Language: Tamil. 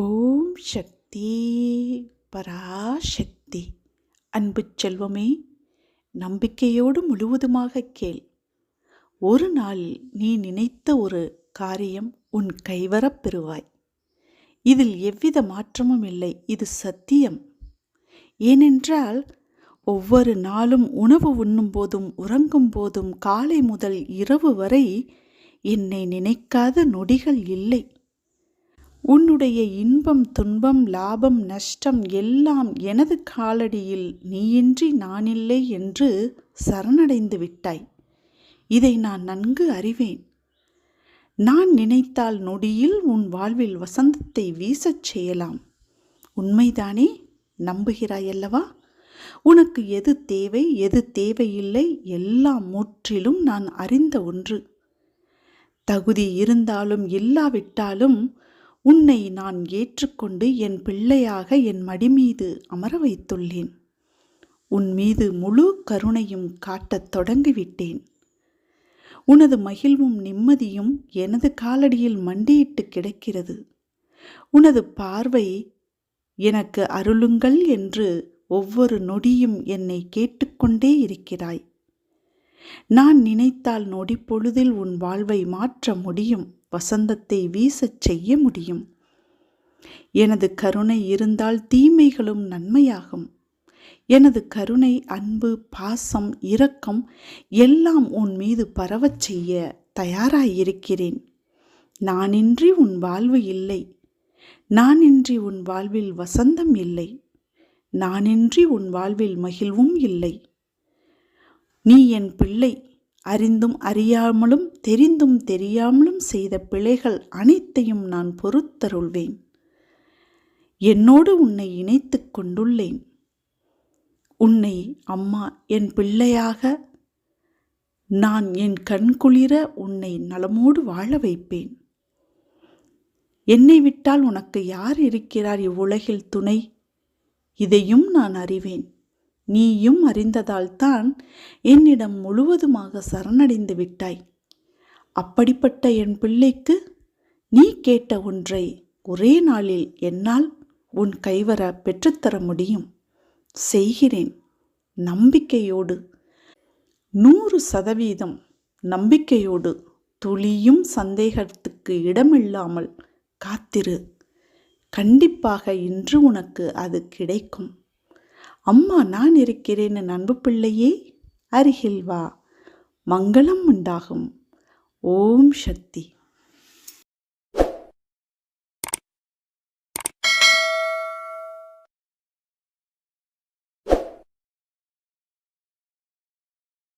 ஓம் சக்தி பராசக்தி. அன்பு செல்வமே நம்பிக்கையோடு முழுவதுமாக கேள். ஒரு நாள் நீ நினைத்த ஒரு காரியம் உன் கைவரப் பெறுவாய். இதில் எவ்வித மாற்றமும் இல்லை இது சத்தியம். ஏனென்றால் ஒவ்வொரு நாளும் உணவு உண்ணும் போதும் உறங்கும் போதும் காலை முதல் இரவு வரை என்னை நினைக்காத நொடிகள் இல்லை. உன்னுடைய இன்பம் துன்பம் லாபம் நஷ்டம் எல்லாம் எனது காலடியில் நீயின்றி நானில்லை என்று சரணடைந்து விட்டாய். இதை நான் நன்கு அறிவேன். நான் நினைத்தால் நொடியில் உன் வாழ்வில் வசந்தத்தை வீசச் செய்யலாம். உண்மைதானே? நம்புகிறாயல்லவா? உனக்கு எது தேவை எது தேவையில்லை எல்லாம் முற்றிலும் நான் அறிந்த ஒன்று. தகுதி இருந்தாலும் இல்லாவிட்டாலும் உன்னை நான் ஏற்றுக்கொண்டு என் பிள்ளையாக என் மடிமீது அமர வைத்துள்ளேன். உன் மீது முழு கருணையும் காட்டத் தொடங்கிவிட்டேன். உனது மகிழ்வும் நிம்மதியும் எனது காலடியில் மண்டியிட்டு கிடக்கிறது. உனது பார்வை எனக்கு அருளுங்கள் என்று ஒவ்வொரு நொடியும் என்னை கேட்டுக்கொண்டே இருக்கிறாய். நான் நினைத்தால் நொடிப்பொழுதில் உன் வாழ்வை மாற்ற முடியும் வசந்தத்தை வீசச் செய்ய முடியும். எனது கருணை இருந்தால் தீமைகளும் நன்மையாகும். எனது கருணை அன்பு பாசம் இரக்கம் எல்லாம் உன் மீது பரவச் செய்ய தயாராயிருக்கிறேன். நானின்றி உன் வாழ்வு இல்லை. நானின்றி உன் வாழ்வில் வசந்தம் இல்லை. நானின்றி உன் வாழ்வில் மகிழ்வும் இல்லை. நீ என் பிள்ளை. அறிந்தும் அறியாமலும் தெரிந்தும் தெரியாமலும் செய்த பிழைகள் அனைத்தையும் நான் பொறுத்தருள்வேன். என்னோடு உன்னை இணைத்து கொண்டுள்ளேன். உன்னை அம்மா என் பிள்ளையாக நான் என் கண்குளிர உன்னை நலமோடு வாழ வைப்பேன். என்னை விட்டால் உனக்கு யார் இருக்கிறார் இவ்வுலகில் துணை? இதையும் நான் அறிவேன். நீயும் அறிந்ததால்தான் என்னிடம் முழுவதுமாக சரணடைந்து விட்டாய். அப்படிப்பட்ட என் பிள்ளைக்கு நீ கேட்ட ஒன்றை ஒரே நாளில் என்னால் உன் கைவர பெற்றுத்தர முடியும். செய்கிறேன். நம்பிக்கையோடு. நூறு சதவீதம் நம்பிக்கையோடு துளியும் சந்தேகத்துக்கு இடமில்லாமல் காத்திரு. கண்டிப்பாக இன்று உனக்கு அது கிடைக்கும். அம்மா நான் இருக்கிறேன் அன்பு பிள்ளையே அருகில் வா. மங்களம் உண்டாகும். ஓம் சக்தி.